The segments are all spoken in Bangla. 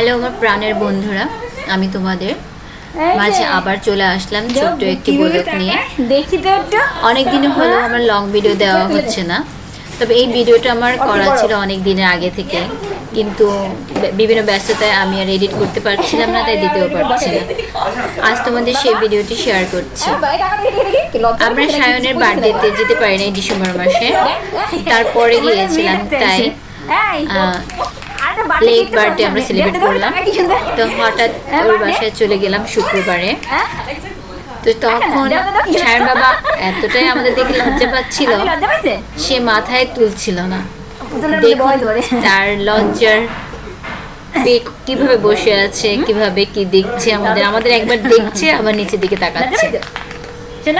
হ্যালো আমার প্রাণের বন্ধুরা আমি তোমাদের মাঝে আবার চলে আসলাম ছোট্ট একটি বলক নিয়ে। দেখি তো অনেক দিন হলো আমার লং ভিডিও দেওয়া হচ্ছে না। তবে এই ভিডিওটা আমার করা ছিল অনেক দিনের আগে থেকে। কিন্তু বিভিন্ন ব্যস্ততায় আমি আর এডিট করতে পারছিলাম না তাই দিতেও পারছি না। আজ তোমাদের সেই ভিডিওটি শেয়ার করছি। আমরা সায়নের বার্থডেতে যেতে পারিনি ডিসেম্বর মাসে। তারপরে গিয়েছিলাম তাই লেট বার্থডে আমরা সেলিব্রেট করলাম। তো হঠাৎ ওর বাসায় চলে গেলাম শুক্রবারে। তো তখন সায়ন বাবা এতটাই আমাদের দেখে লজ্জা পাচ্ছিল। সে মাথায় তুলছিল না। তার লজ্জার কীভাবে বসে আছে কীভাবে কি দেখছে আমাদের আমাদের একবার দেখছে আবার নিচের দিকে তাকাচ্ছে।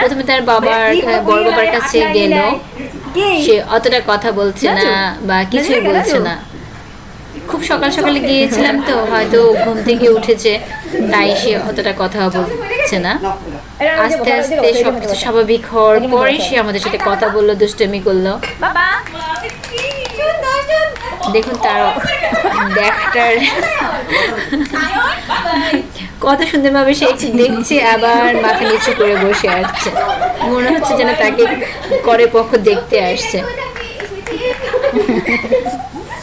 প্রথমে তার বাবার বড় বাবার কাছে গেল। সে অতটা কথা বলছে না বা কিছুই বলছে না। খুব সকাল সকালে গিয়েছিলাম তো হয়তো ঘুম থেকে উঠেছে তাই সে অতটা কথা বলছে না। আস্তে আস্তে সবকিছু স্বাভাবিক হওয়ার পরে সে আমাদের সাথে কথা বলল দুষ্টমি করল। দেখুন তার দেখাটার কত সুন্দরভাবে সে দেখছে আবার মাথা নিচু করে বসে আসছে মনে হচ্ছে যেন তাকে করে পক্ষ দেখতে আসছে।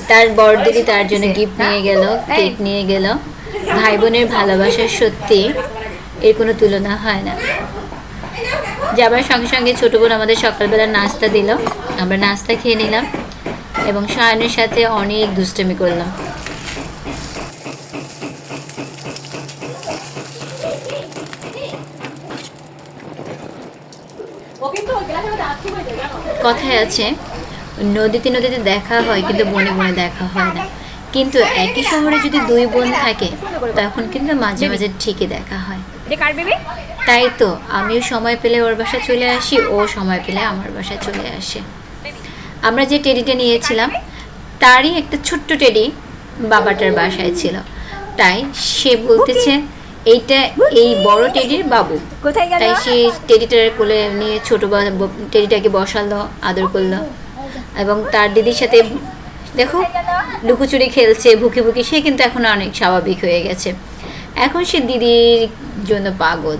তার বড় দিদি তার জন্য গিফট নিয়ে গেল কেক নিয়ে গেল। ভাই বোনের ভালোবাসার সত্যি এর কোনো তুলনা হয় না। যাবার সঙ্গে সঙ্গে ছোট বোন আমাদের সকালবেলা নাস্তা দিল আমরা নাস্তা খেয়ে নিলাম এবং সায়নের সাথে অনেক দুষ্টমি করলাম। কথায় আছে নদীতে নদীতে দেখা হয় কিন্তু বনে বনে দেখা হয় না। কিন্তু একই শহরে যদি দুই বোন থাকে তখন কিন্তু মাঝে মাঝে ঠিকই দেখা হয়। তাই তো আমিও সময় পেলে ওর বাসায় চলে আসি ও সময় পেলে আমার বাসায় চলে আসে। আমরা যে টেডিটা নিয়েছিলাম তারই একটা ছোট্ট টেডি বাবাটার বাসায় ছিল। তাই সে বলতেছে এইটা এই বড় টেডির বাবু। কোথায় তাই সে টেডিটার কোলে নিয়ে ছোট টেডিটাকে বসালো আদর করল। এবং তার দিদির সাথে দেখো, লুকোচুরি খেলছে, ভুকি ভুকি, সে কিন্তু এখন অনেক স্বাভাবিক হয়ে গেছে। এখন সে দিদির জন্য পাগল।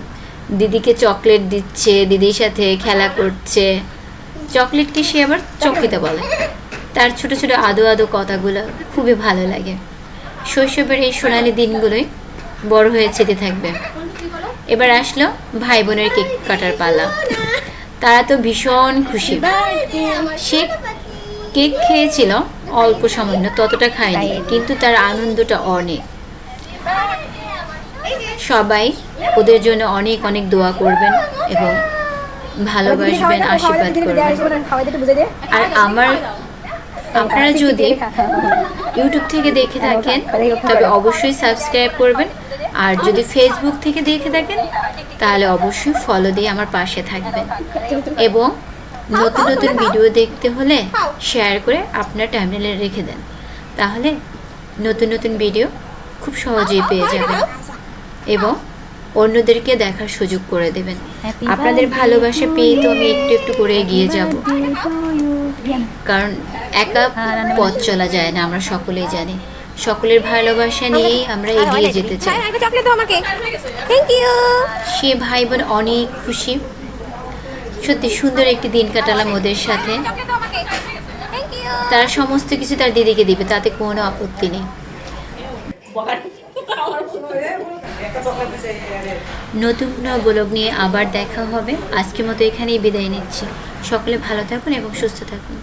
দিদিকে চকলেট দিচ্ছে, দিদির সাথে খেলা করছে। চকলেটকে সে আবার চকিতে বলে। তার ছোট ছোট আদো আদো কথাগুলো খুবই ভালো লাগে। শৈশবের এই সোনালি দিনগুলোই বড় হয়ে যেতে থাকবে। এবার আসলো ভাই বোনের কেক কাটার পালা। তারা তো ভীষণ খুশি। সে কেক খেয়েছিল অল্প সামান্য ততটা খায়নি কিন্তু তার আনন্দটা অনেক। সবাই ওদের জন্য অনেক অনেক দোয়া করবেন এবং ভালোবাসবেন আশীর্বাদ করবেন। আর আমার আপনারা যদি ইউটিউব থেকে দেখে থাকেন তবে অবশ্যই সাবস্ক্রাইব করবেন। আর যদি ফেসবুক থেকে দেখে থাকেন তাহলে অবশ্যই ফলো দিয়ে আমার পাশে থাকবেন। এবং নতুন নতুন ভিডিও দেখতে হলে শেয়ার করে আপনার টাইমলাইনে রেখে দেন। তাহলে নতুন নতুন ভিডিও খুব সহজেই পেয়ে যাবেন এবং অন্যদেরকে দেখার সুযোগ করে দেবেন। আপনাদের ভালোবাসা পেয়ে তো আমি একটু একটু করে এগিয়ে যাব। কারণ একা পথ চলা যায় না আমরা সকলেই জানি। সকলের ভালোবাসা নিয়েই আমরা এগিয়ে যেতে চাই। সে ভাই বোন অনেক খুশি। সত্যি সুন্দর একটি দিন কাটালাম ওদের সাথে। তারা সমস্ত কিছু তার দিদিকে দিবে, তাতে কোনো আপত্তি নেই। নতুন নয় গোলক নিয়ে আবার দেখা হবে। আজকের মতো এখানেই বিদায় নিচ্ছি। সকলে ভালো থাকুন এবং সুস্থ থাকুন।